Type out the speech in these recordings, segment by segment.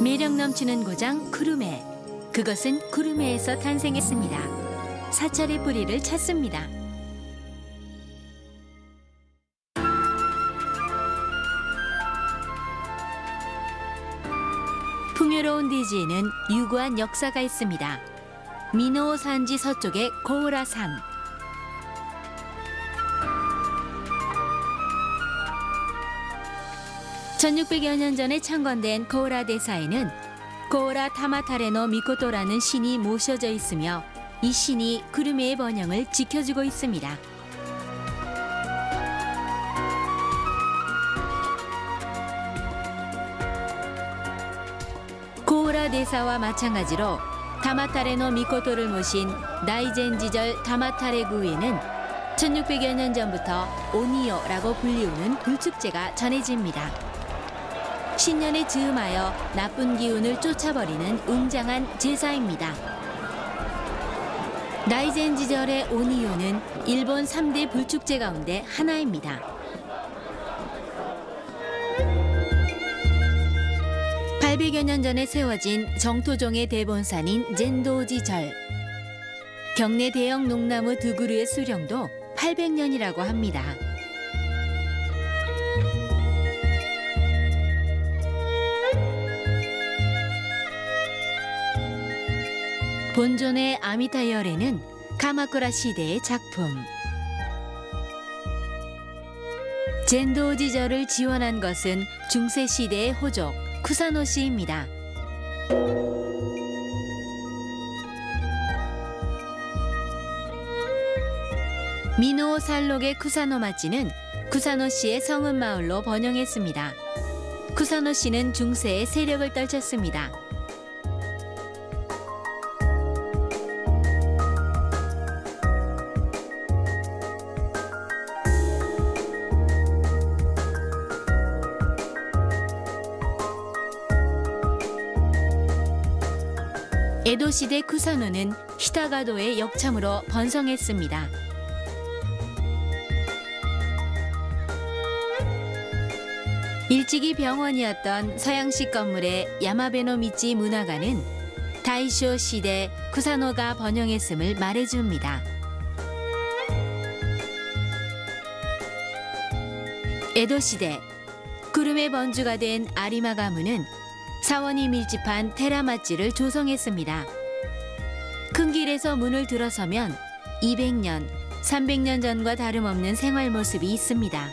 매력 넘치는 고장 구름에 그것은 구름에에서 탄생했습니다. 사찰의 뿌리를 찾습니다. 풍요로운 대지에는 유구한 역사가 있습니다. 미노 산지 서쪽의 고우라산. 1600여 년 전에 창건된 고우라 대사에는 고우라 타마타레노 미코토라는 신이 모셔져 있으며 이 신이 구름의 번영을 지켜주고 있습니다. 고우라 대사와 마찬가지로 타마타레노 미코토를 모신 나이젠 지절 타마타레 구에는 1600여 년 전부터 오니오라고 불리우는 불축제가 전해집니다. 신년에 즈음하여 나쁜 기운을 쫓아버리는 웅장한 제사입니다. 나이젠 지절의 오니오는 일본 3대 불축제 가운데 하나입니다. 800여 년 전에 세워진 정토종의 대본산인 젠도지절. 경내 대형 농나무 두 그루의 수령도 800년이라고 합니다. 본존의 아미타 열에는 카마쿠라 시대의 작품. 젠도지절을 지원한 것은 중세 시대의 호족 쿠사노 씨입니다. 미노 살록의 쿠사노 마치는 쿠사노 씨의 성은 마을로 번영했습니다. 쿠사노 씨는 중세의 세력을 떨쳤습니다. 에도 시대 쿠사노는 히타가도의 역참으로 번성했습니다. 일찍이 병원이었던 서양식 건물의 야마베노 미치 문화가는 다이쇼 시대 쿠사노가 번영했음을 말해줍니다. 에도 시대 구름의 번주가 된 아리마 가문은 사원이 밀집한 테라마찌를 조성했습니다. 큰 길에서 문을 들어서면 200년, 300년 전과 다름없는 생활 모습이 있습니다.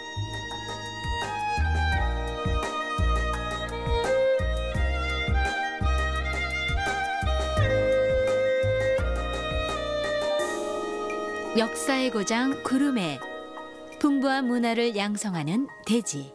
역사의 고장 구름에 풍부한 문화를 양성하는 대지.